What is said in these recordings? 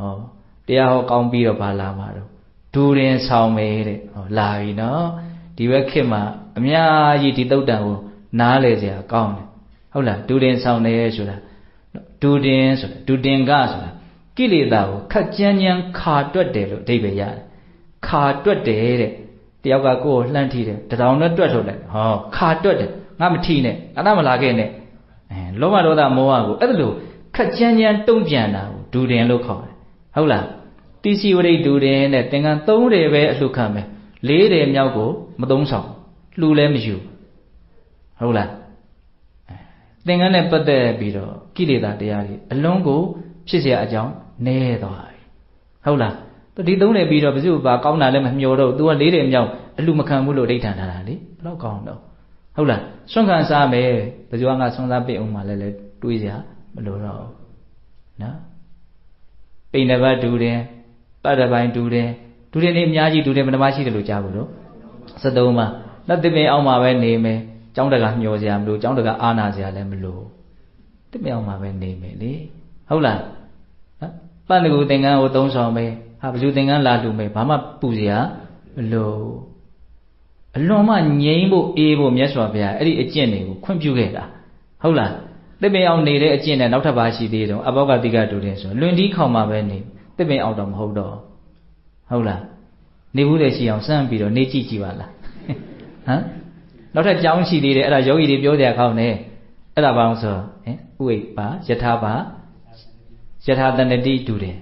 ဟောတရားဟောကောင်းပြီးတော့ဘာလာမှာတော့ဒူရင်ဆောင်မယ်တဲ့ဟောလာပြီနော်ဒီဘက်ခေတ်မှာအများကြီးဒီတုတ်တန်ကိုနားလေစရာကောင်းတယ်ဟုတ်လားဒူရင်ဆောင်တယ်ဆိုတာဒူတင်ဆိုတာဒူတင်ကဆိုတာကိလေသာကိုခက်ကြမ်းကြမ်းခါတွက်တယ်လို့အဓိပ္ပာယ်ရတယ်ခါတွက်တယ်တဲ့တယောက်ကကိုယ်ကိုလှမ်းထီးတယ်တထောင်နဲ့တွက်ထုတ်လိုက်ဟောခါတွက်တယ်ငါမထီးနဲ့အနာမလာခဲ့နဲ့အဲလောဘဒေါသမောဟကိုအဲ့ဒါလို့ခက်ကြမ်းကြမ်းတုံ့ပြန်တာကိုဒူတင်လို့ခေါ်တယ် ဟုတ်လားတိစီဝရိတ်ဒူတင်နဲ့သင်္ကန်း၃တယ်ပဲအလှခံမယ်၄တယ်မြောက်ကိုမသုံးဆောင်လှူလဲမယူဟုတ်လားသင်္ကန်းနဲ့ပတ်သက်ပြီးတော့ကိလေသာတရားတွေအလုံးကိုဖြစ်เสียအကြောင်းနဲသွားပြီဟုတ်လားဒီသုံးတယ်ပြီးတော့ဘယ်သူဘာကောင်းတာလဲမမျောတော့ तू က၄တယ်မြောက်အလှမခံဘူးလို့ဒိဋ္ဌာန်ထားတာလေဘယ်တော့ကောင်းတော့ဟုတ်လားဆွမ်းခံစားမယ်ဘယ်သူကငါဆွမ်းစားပြအောင်မှလဲလဲတွေးစရာမလိုတော့ဘူးနော် ပိန်တစ်ပတ်ဒူတယ်ပတ်တစ်ပိုင်းဒူတယ်ဒူတယ်နေအများကြီးဒူတယ်ဘယ်နှမရှိတယ်လို့ကြားဘူးလို့73ပါနောက်တစ်ပင်အောင်မှာပဲနေမယ်ကျောင်းတကမျောစရာမလိုကျောင်းတကအာနာစရာလည်းမလိုတစ်ပင်အောင်မှာပဲနေမယ်လေဟုတ်လားနော်ပတ်တကူသင်္ကန်းကိုသုံးဆောင်မယ်ဟာဘယ်သူသင်္ကန်းလာလူမယ်ဘာမှပူစရာမလိုအလွန်မှငြိမ်းဖို့အေးဖို့မြတ်စွာဘုရားအဲ့ဒီအကျင့်တွေကိုခွင့်ပြုခဲ့တာဟုတ်လား တစ်ပင်အောင်နေတဲ့အကျင့်နဲ့နောက်ထပ်ပါရှိသေးတယ်အဘောကတိကတူတယ်ဆိုလွင်တီးခေါင်မှာပဲနေတစ်ပင်အောင်တော့မဟုတ်တော့ဟုတ်လားနေဘူးလေရှိအောင်စမ်းပြီးတော့နေကြည့်ကြည့်ပါလားဟမ်နောက်ထပ်ကြောင်းရှိသေးတယ်အဲ့ဒါယောဂီတွေပြောကြရကောင်းတယ်အဲ့ဒါဘာလို့ဆိုဟင်ဥိပါယထာပါယထာတဏတိတူတယ်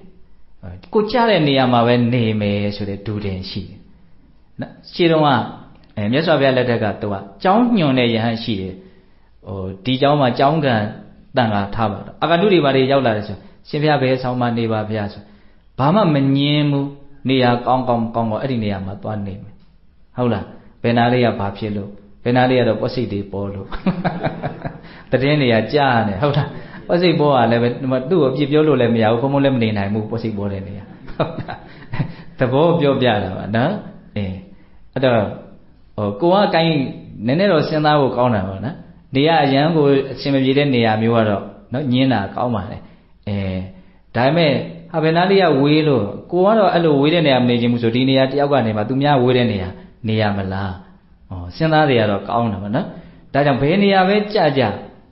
ကိုကြားတဲ့နေရာမှာပဲနေမယ်ဆိုတဲ့ဒူတယ်ရှိတယ်နော်ရှင်းတော့ကအဲမြတ်စွာဘုရားလက်ထက်ကသူကကြောင်းညွန်တဲ့ယဟန်ရှိတယ် ဟိုဒီเจ้าမှာเจ้าကံတန်ခါထားပါတော့အာဂတုတွေဘာတွေရောက်လာတယ်ဆိုရှင်ဘုရားဘယ်ဆောင်မနေပါဘုရားဆိုဘာမှမငင်းဘူးနေရာကောင်းကောင်းကောင်းကောင်းအဲ့ဒီနေရာမှာသွားနေမယ်ဟုတ်လားဘယ်နာလေးကဘာဖြစ်လို့ဘယ်နာလေးကတော့ပွက်စိတ်တွေပေါ်လို့တည်င်းနေရာကြားနေဟုတ်လားပွက်စိတ်ပေါ်ကလည်းပဲသူ့ကိုပြပြောလို့လည်းမရဘူးဘုံဘုံလည်းမနေနိုင်ဘူးပွက်စိတ်ပေါ်တဲ့နေရာဟုတ်လားသဘောပြောပြတာပါနော်အဲအဲ့တော့ဟိုကိုကကိုင်းနည်းနည်းတော့စဉ်းစားဖို့ကောင်းတာပါနော် နေရာအရန်ကိုအဆင်မပြေတဲ့နေရာမျိုးကတော့နော်ညင်းတာကောင်းပါလေအဲဒါပေမဲ့ဟာဘယ်နာလေးကဝေးလို့ကိုကတော့အဲ့လိုဝေးတဲ့နေရာမနေခြင်းဘူးဆိုဒီနေရာတယောက်ကနေမှသူများဝေးတဲ့နေရာနေရမလားဩစဉ်းစားတွေကတော့ကောင်းတာပါနော်ဒါကြောင့်ဘယ်နေရာပဲကြကြ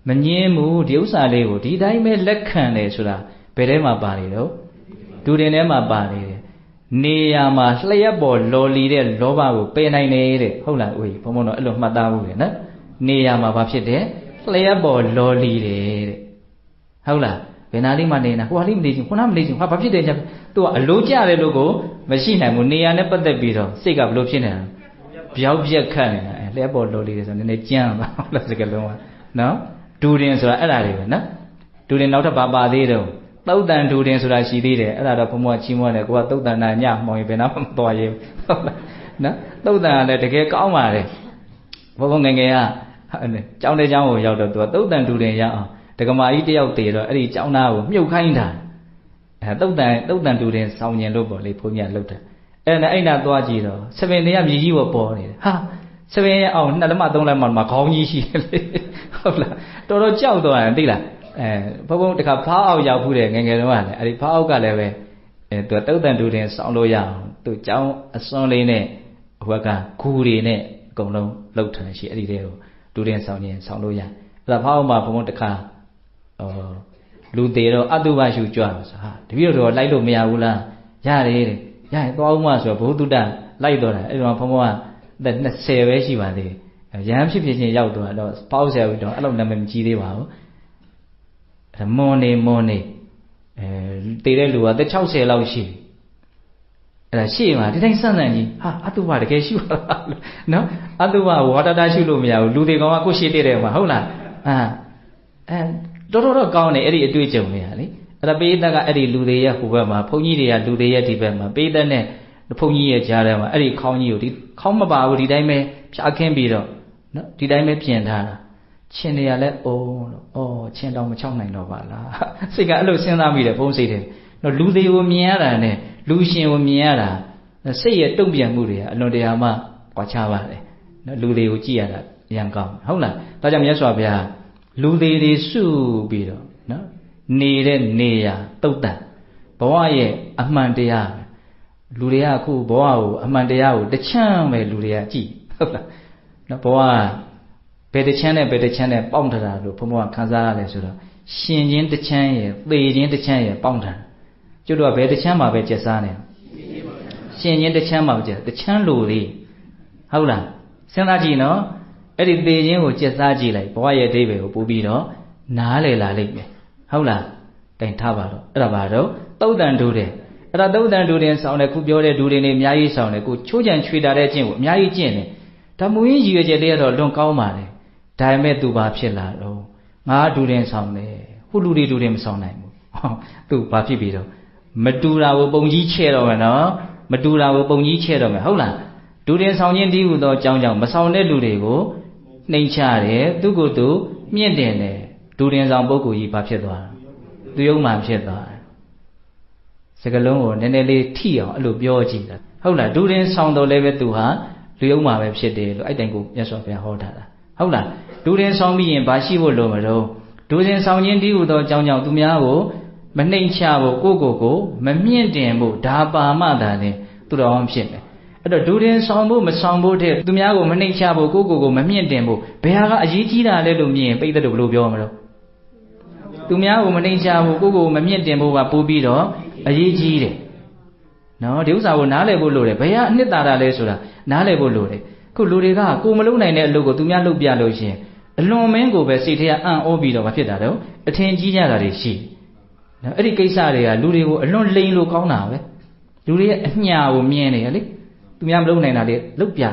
မငင်းဘူးဒီဥစ္စာလေးကိုဒီတိုင်းပဲလက်ခံတယ်ဆိုတာဘယ်ထဲမှာပါနေတော့ဒူတင်ထဲမှာပါနေတယ်နေရာမှာလျှက်ပေါ်လော်လီတဲ့လောဘကိုပယ်နိုင်တယ်တဲ့ဟုတ်လားဦးဘုံဘုံတော့အဲ့လိုမှတ်သားဘူးလေနော် နေရာမှာဘာဖြစ်တယ်လျှက်ပေါ်လော်လီတယ်တဲ့ဟုတ်လားဘယ်နာလေးမှနေနာဟိုဟာလေးမနေချင်ခုနမနေချင်ဟာဘာဖြစ်တယ်ညာသူကအလိုကြတယ်လို့ကိုမရှိနိုင်ဘူးနေရာနဲ့ပတ်သက်ပြီးတော့စိတ်ကဘလို့ဖြစ်နေတာပြောက်ပြက်ခတ်နေတာအဲလျှက်ပေါ်လော်လီတယ်ဆိုနည်းနည်းကြမ်းပါဟုတ်လားစကလုံးကနော်ဒူရင်ဆိုတာအဲ့ဒါတွေပဲနော်ဒူရင်နောက်ထပ်ပါပါသေးတော့သုတ်တန်ဒူရင်ဆိုတာရှိသေးတယ်အဲ့ဒါတော့ဘုံဘချီးမွားတယ်ကိုကသုတ်တန်နာညမှောင်ရင်ဘယ်နာမှမတော်ရင်ဟုတ်လားနော်သုတ်တန်ကလည်းတကယ်ကောင်းပါတယ်ဘုံဘငယ်ငယ်က ဟုတ်တယ်ကျောင်းတဲ့ကျောင်းကိုရောက်တော့သူကသုတ်တန်တူတယ်ရအောင်ဒကမာကြီးတယောက်တည်တော့အဲ့ဒီကျောင်းသားကိုမြုပ်ခိုင်းတာအဲသုတ်တန်သုတ်တန်တူတယ်ဆောင်ရင်လို့ပေါ့လေဘုန်းကြီးကလှုပ်တာအဲ့နဲ့အဲ့နာသွားကြည့်တော့ဆပင်တွေကမြည်ကြီးပေါ်ပေါ်နေတယ်ဟာဆပင်ရဲ့အောင်နှစ်လက်မသုံးလက်မမှာခေါင်းကြီးရှိတယ်လေဟုတ်လားတော်တော်ကြောက်သွားတယ်သိလားအဲဘုံဘုံတခါဖားအောင်ရောက်ဖူးတယ်ငငယ်တုန်းကလည်းအဲ့ဒီဖားအောင်ကလည်းပဲအဲသူကတုတ်တန်တူတင်ဆောင်လို့ရအောင်သူကြောင်းအစွန်လေးနဲ့ဟိုကဂူတွေနဲ့အကုန်လုံးလှုပ်ထားရှိအဲ့ဒီတဲကို တူတင်ဆောင်းရင်ဆောင်းလို့ရအဲ့ဒါဖားအောင်မှာဘုံဘုံတခါဟိုလူသေးတော့အတုပရှုကြွဆိုဟာတပည့်တော်လိုက်လို့မရဘူးလားရတယ်တဲ့ရရင်သွားဦးမဆိုဘုသူတ္တလိုက်တော့တယ်အဲ့တော့ဘုံဘုံက20ပဲရှိပါသေးတယ်ရဟန်းဖြစ်ဖြစ်ချင်းရောက်တော့တော့ပေါက်ဆရာဦးတော့အဲ့လိုနာမည်မကြီးသေးပါဘူးမွန်နေမွန်နေအဲတည်တဲ့လူကသက်60လောက်ရှိပြီ အဲ့ဒါရှေ့မှာဒီတိုင်းစမ်းစမ်းကြီးဟာအတုပတကယ်ရှိပါလားနော်အတုပဝါတတာရှိလို့မရဘူးလူတွေကောင်ကကိုရှေ့တည်တယ်မှာဟုတ်လားအာအဲတော်တော်တော့ကောင်းတယ်အဲ့ဒီအတွေ့အကြုံတွေကလေအဲ့ဒါပိဋကကအဲ့ဒီလူတွေရဲ့ဟိုဘက်မှာဘုန်းကြီးတွေကလူတွေရဲ့ဒီဘက်မှာပိဋကနဲ့ဘုန်းကြီးရဲ့ကြားထဲမှာအဲ့ဒီခေါင်းကြီးကိုဒီခေါင်းမပါဘူးဒီတိုင်းပဲဖြာခင်းပြီးတော့နော်ဒီတိုင်းပဲပြင်ထားတာချင်းတွေကလည်းအိုးလို့ဩချင်းတော့မချောက်နိုင်တော့ပါလားစိတ်ကအဲ့လိုစဉ်းစားမိတယ်ဘုန်းစိတ်တယ်နော်လူတွေကိုမြင်ရတာနဲ့ လူရှင်ကိုမြင်ရတာစိတ်ရဲ့တုံ့ပြန်မှုတွေကအလွန်တရာမှကွာခြားပါတယ်နော်လူတွေကိုကြည့်ရတာအရင်ကောင်းဟုတ်လားဒါကြောင့်မြတ်စွာဘုရားလူတွေတွေစုပြီးတော့နော်နေတဲ့နေရာတုတ်တန်ဘဝရဲ့အမှန်တရားပဲလူတွေကအခုဘဝကိုအမှန်တရားကိုတချမ်းပဲလူတွေကကြည့်ဟုတ်လားနော်ဘဝဘယ်တချမ်းနဲ့ဘယ်တချမ်းနဲ့ပေါင်းထတာလို့ဘုံဘဝခံစားရလဲဆိုတော့ရှင်ချင်းတချမ်းရဲ့သေချင်းတချမ်းရဲ့ပေါင်းထတာ ကျွတ်တော့ဘယ်တချမ်းမှာပဲကျက်စားနေရှင်ချင်းတချမ်းမှာပဲကျက်တချမ်းလူတွေဟုတ်လားစဉ်းစားကြည့်နော်အဲ့ဒီသေခြင်းကိုကျက်စားကြည့်လိုက်ဘဝရဲ့အဓိပ္ပာယ်ကိုပို့ပြီးတော့နားလည်လာလိမ့်မယ်ဟုတ်လားတိုင်ထားပါတော့အဲ့ဒါပါတော့တုတ်တန်တူတယ်အဲ့ဒါတုတ်တန်တူတယ်ဆောင်းတယ်ခုပြောတဲ့ဒူတွေနေအများကြီးဆောင်းတယ်ကိုချိုးချံချွေတာတဲ့ခြင်းကိုအများကြီးကျင့်တယ်ဒါမူရင်းရည်ရွယ်ချက်လေးကတော့လွန်ကောင်းပါလေဒါပေမဲ့သူဘာဖြစ်လာတော့ငါဒူတင်ဆောင်းတယ်ဟိုလူတွေဒူတင်မဆောင်းနိုင်ဘူးဟောသူဘာဖြစ်ပြီတော့ မတူတာကိုပုံကြီးချဲ့တော့မယ်နော်မတူတာကိုပုံကြီးချဲ့တော့မယ်ဟုတ်လားဒူတင်ဆောင်ခြင်းတည်းဟူသောအကြောင်းကြောင့်မဆောင်တဲ့လူတွေကိုနှိမ်ချတယ်သူကိုယ်သူမြင့်တင်တယ်ဒူတင်ဆောင်ပုဂ္ဂိုလ်ကြီးဘာဖြစ်သွားသူယုံမှဖြစ်သွားတယ်စကလုံးကိုနည်းနည်းလေးထိအောင်အဲ့လိုပြောကြည့်တာဟုတ်လားဒူတင်ဆောင်တော့လည်းပဲသူဟာလူယုံမှပဲဖြစ်တယ်လို့အဲ့တိုင်ကိုမြတ်စွာဘုရားဟောထားတာဟုတ်လားဒူတင်ဆောင်ပြီးရင်ဘာရှိဖို့လိုမလို့ဒူတင်ဆောင်ခြင်းတည်းဟူသောအကြောင်းကြောင့်သူများကို မနှိမ်ချဖို့ကိုယ့်ကိုယ်ကိုမမြင့်တင်ဖို့ဒါပါမှသာလေသူတော်အောင်ဖြစ်တယ်အဲ့တော့ဒူတင်ဆောင်ဖို့မဆောင်ဖို့တဲ့သူများကိုမနှိမ်ချဖို့ကိုယ့်ကိုယ်ကိုမမြင့်တင်ဖို့ဘယ်ဟာကအရေးကြီးတာလဲလို့မြင်ပိဋကတ်တို့ဘယ်လိုပြောမလို့သူများကိုမနှိမ်ချဖို့ကိုယ့်ကိုယ်ကိုမမြင့်တင်ဖို့ကပို့ပြီးတော့အရေးကြီးတယ်နော်ဒီဥစ္စာကိုနားလည်ဖို့လိုတယ်ဘယ်ဟာအနှစ်သာရလဲဆိုတာနားလည်ဖို့လိုတယ်ခုလူတွေကကိုမလုံးနိုင်တဲ့အလုပ်ကိုသူများလုပ်ပြလို့ရှင်အလွန်မင်းကိုပဲစိတ်ထဲကအံ့ဩပြီးတော့မဖြစ်တာတော့အထင်ကြီးကြတာတွေရှိနော် အဲ့ဒီကိစ္စတွေကလူတွေကိုအလွန်လိန်လို့ကောင်းတာပဲလူတွေရဲ့အညာကိုမြင်နေရလေသူများမလုပ်နိုင်တာတွေလုပ်ပြတာ